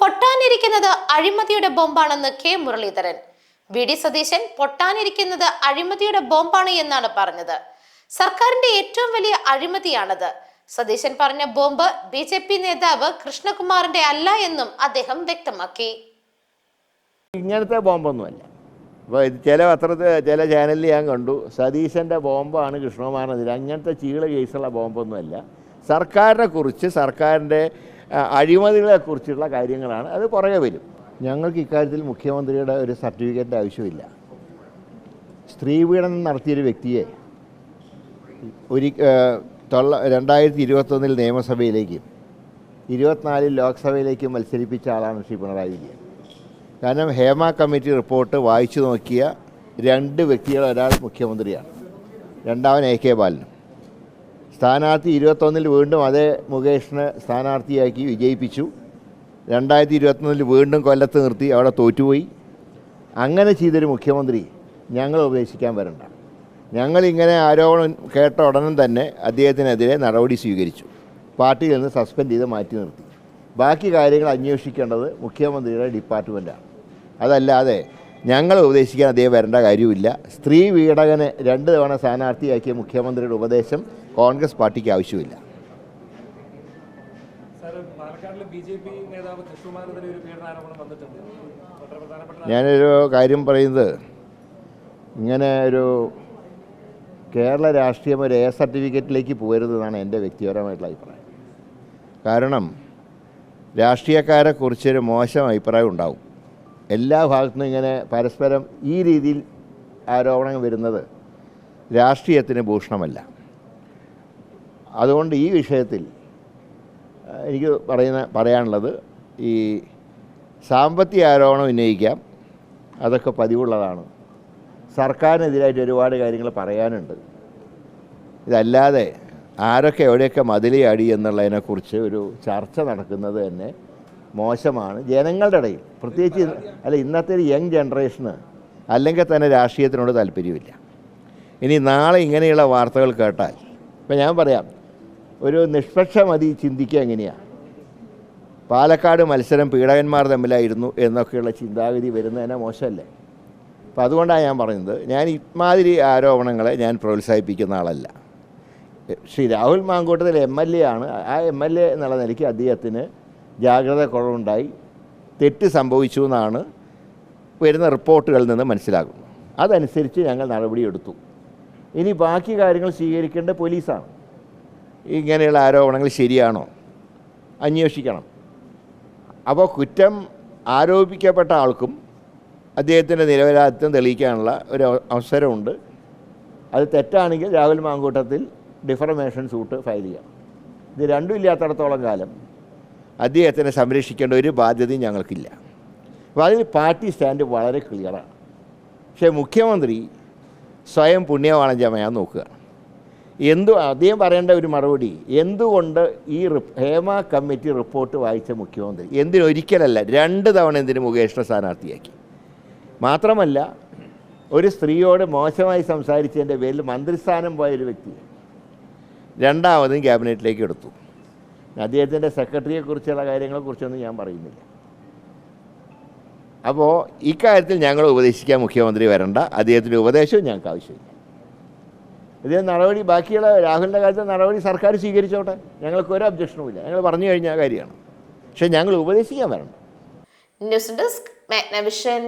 പൊട്ടാനിരിക്കുന്നത് അഴിമതിയുടെ ബോംബാണെന്ന് K Muraleedharan. V D Satheesan പൊട്ടാനിരിക്കുന്നത് അഴിമതിയുടെ ബോംബാണ് എന്നാണ് പറഞ്ഞത്. സർക്കാരിന്റെ ഏറ്റവും വലിയ അഴിമതിയാണത്. സതീശൻ പറഞ്ഞ ബോംബ് ബി ജെ പി നേതാവ് കൃഷ്ണകുമാറിന്റെ അല്ല എന്നും അദ്ദേഹം വ്യക്തമാക്കി. ഇങ്ങനത്തെ ബോംബൊന്നുമല്ല. അപ്പോൾ ചില പത്രത്തിൽ ചില ചാനലിൽ ഞാൻ കണ്ടു. സതീശന്റെ ബോംബാണ് കൃഷ്ണകുമാറിനെതിരെ. അങ്ങനത്തെ ചീള കേസുള്ള ബോംബൊന്നുമല്ല. സർക്കാരിനെ കുറിച്ച് സർക്കാരിന്റെ അഴിമതികളെക്കുറിച്ചുള്ള കാര്യങ്ങളാണ്. അത് പുറകെ വരും. ഞങ്ങൾക്ക് ഇക്കാര്യത്തിൽ മുഖ്യമന്ത്രിയുടെ ഒരു സർട്ടിഫിക്കറ്റ് ആവശ്യമില്ല. സ്ത്രീ പീഡനം നടത്തിയൊരു വ്യക്തിയെ ഒരു തൊള്ള രണ്ടായിരത്തി ഇരുപത്തൊന്നിൽ നിയമസഭയിലേക്കും ഇരുപത്തിനാലിൽ ലോക്സഭയിലേക്കും മത്സരിപ്പിച്ച ആളാണ് ശ്രീ പിണറായി വിജയൻ. കാരണം ഹേമ കമ്മിറ്റി റിപ്പോർട്ട് വായിച്ചു നോക്കിയ രണ്ട് വ്യക്തികൾ ഒരാൾ മുഖ്യമന്ത്രിയാണ്. രണ്ടാമൻ എ കെ ബാലനും. സ്ഥാനാർത്ഥി ഇരുപത്തൊന്നിൽ വീണ്ടും അതേ മുകേഷിനെ സ്ഥാനാർത്ഥിയാക്കി വിജയിപ്പിച്ചു. രണ്ടായിരത്തി ഇരുപത്തൊന്നിൽ വീണ്ടും കൊല്ലത്ത് നിർത്തി അവിടെ തോറ്റുപോയി. അങ്ങനെ ചെയ്തൊരു മുഖ്യമന്ത്രി ഞങ്ങൾ ഉപദേശിക്കാൻ വരണ്ട. ഞങ്ങളിങ്ങനെ ആരോപണം കേട്ട ഉടനെ തന്നെ അദ്ദേഹത്തിനെതിരെ നടപടി സ്വീകരിച്ചു. പാർട്ടിയിൽ നിന്ന് സസ്പെൻഡ് ചെയ്ത് മാറ്റി നിർത്തി. ബാക്കി കാര്യങ്ങൾ അന്വേഷിക്കേണ്ടത് മുഖ്യമന്ത്രിയുടെ ഡിപ്പാർട്ട്മെന്റാണ് അതല്ലാതെ ഞങ്ങൾ ഉപദേശിക്കാൻ അദ്ദേഹം വരേണ്ട കാര്യമില്ല സ്ത്രീ വീടകനെ രണ്ട് തവണ സ്ഥാനാർത്ഥിയാക്കിയ മുഖ്യമന്ത്രിയുടെ ഉപദേശം കോൺഗ്രസ് പാർട്ടിക്ക് ആവശ്യമില്ല. ഞാനൊരു കാര്യം പറയുന്നത്. ഇങ്ങനെ ഒരു കേരള രാഷ്ട്രീയം ഒരു എ സർട്ടിഫിക്കറ്റിലേക്ക് പോരുതെന്നാണ് എന്റെ വ്യക്തിപരമായിട്ടുള്ള അഭിപ്രായം. കാരണം രാഷ്ട്രീയക്കാരെ കുറിച്ചൊരു മോശം അഭിപ്രായം ഉണ്ടാവും. എല്ലാ ഭാഗത്തുനിന്നും ഇങ്ങനെ പരസ്പരം ഈ രീതിയിൽ ആരോപണങ്ങൾ വരുന്നത് രാഷ്ട്രീയത്തിന് ഭൂഷണമല്ല. അതുകൊണ്ട് ഈ വിഷയത്തിൽ എനിക്ക് പറയുന്ന പറയാനുള്ളത് ഈ സാമ്പത്തിക ആരോപണം ഉന്നയിക്കാം. അതൊക്കെ പതിവുള്ളതാണ്. സർക്കാരിനെതിരായിട്ട് ഒരുപാട് കാര്യങ്ങൾ പറയാനുണ്ട്. ഇതല്ലാതെ ആരൊക്കെ എവിടെയൊക്കെ മതിലയാടി എന്നുള്ളതിനെക്കുറിച്ച് ഒരു ചർച്ച നടക്കുന്നത് തന്നെ മോശമാണ്. ജനങ്ങളുടെ ഇടയിൽ. പ്രത്യേകിച്ച് അല്ല ഇന്നത്തെ ഒരു യങ് ജനറേഷന് അല്ലെങ്കിൽ തന്നെ രാഷ്ട്രീയത്തിനോട് താല്പര്യമില്ല. ഇനി നാളെ ഇങ്ങനെയുള്ള വാർത്തകൾ കേട്ടാൽ ഇപ്പം ഞാൻ പറയാം ഒരു നിഷ്പക്ഷ മതി ചിന്തിക്കുക എങ്ങനെയാണ് പാലക്കാട് മത്സരം പീഡകന്മാർ തമ്മിലായിരുന്നു എന്നൊക്കെയുള്ള ചിന്താഗതി വരുന്നതിനെ മോശമല്ലേ? അപ്പോൾ അതുകൊണ്ടാണ് ഞാൻ പറയുന്നത് ഞാൻ ഇമാതിരി ആരോപണങ്ങളെ ഞാൻ പ്രോത്സാഹിപ്പിക്കുന്ന ആളല്ല. Shri Rahul Mankoottathil M L A ആണ്. ആ എം എൽ എ എന്നുള്ള നിലയ്ക്ക് അദ്ദേഹത്തിന് ജാഗ്രത കുറവുണ്ടായി. തെറ്റ് സംഭവിച്ചു എന്നാണ് വരുന്ന റിപ്പോർട്ടുകളിൽ നിന്ന് മനസ്സിലാകുന്നു അതനുസരിച്ച് ഞങ്ങൾ നടപടിയെടുത്തു ഇനി ബാക്കി കാര്യങ്ങൾ സ്വീകരിക്കേണ്ട പോലീസാണ്. ഇങ്ങനെയുള്ള ആരോപണങ്ങൾ ശരിയാണോ? അന്വേഷിക്കണം. അപ്പോൾ കുറ്റം ആരോപിക്കപ്പെട്ട ആൾക്കും അദ്ദേഹത്തിന്റെ നിരപരാധിത്വം തെളിയിക്കാനുള്ള ഒരു അവസരമുണ്ട്. അത് തെറ്റാണെങ്കിൽ Rahul Mankoottathil defamation suit file ചെയ്യാം ഇത് രണ്ടും ഇല്ലാത്തടത്തോളം കാലം അദ്ദേഹത്തിനെ സംരക്ഷിക്കേണ്ട ഒരു ബാധ്യതയും ഞങ്ങൾക്കില്ല. അപ്പോൾ അതിൽ പാർട്ടി സ്റ്റാൻഡ് വളരെ ക്ലിയറാണ്. പക്ഷേ മുഖ്യമന്ത്രി സ്വയം പുണ്യവാണം നോക്കുക. എന്തു അദ്ദേഹം പറയേണ്ട ഒരു മറുപടി എന്തുകൊണ്ട് ഈ ഹേമ കമ്മിറ്റി റിപ്പോർട്ട് വായിച്ച മുഖ്യമന്ത്രി എന്തിനൊരിക്കലല്ല രണ്ട് തവണ എന്തിനു മുകേഷിനെ സ്ഥാനാർത്ഥിയാക്കി? മാത്രമല്ല ഒരു സ്ത്രീയോട് മോശമായി സംസാരിച്ചതിന്റെ പേരിൽ മന്ത്രിസ്ഥാനം പോയ ഒരു വ്യക്തി രണ്ടാമതും ക്യാബിനറ്റിലേക്ക് എടുത്തു. അദ്ദേഹത്തിന്റെ സെക്രട്ടറിയെക്കുറിച്ചുള്ള കാര്യങ്ങളെക്കുറിച്ചൊന്നും ഞാൻ പറയുന്നില്ല. അപ്പോൾ ഇക്കാര്യത്തിൽ ഞങ്ങൾ ഉപദേശിക്കാൻ മുഖ്യമന്ത്രി വരണ്ട. അദ്ദേഹത്തിന്റെ ഉപദേശവും ഞങ്ങൾക്ക് ആവശ്യമില്ല. ഇതേ നടപടി ബാക്കിയുള്ള രാഹുലിന്റെ കാര്യത്തിൽ നടപടി സർക്കാർ സ്വീകരിച്ചോട്ടെ. ഞങ്ങൾക്ക് ഒരു ഒബ്ജക്ഷനുമില്ല ഞങ്ങൾ പറഞ്ഞു കഴിഞ്ഞ കാര്യമാണ്. പക്ഷേ ഞങ്ങൾ ഉപദേശിക്കാൻ വരണം ന്യൂസ് ഡെസ്ക് മാഗ്നവിഷൻ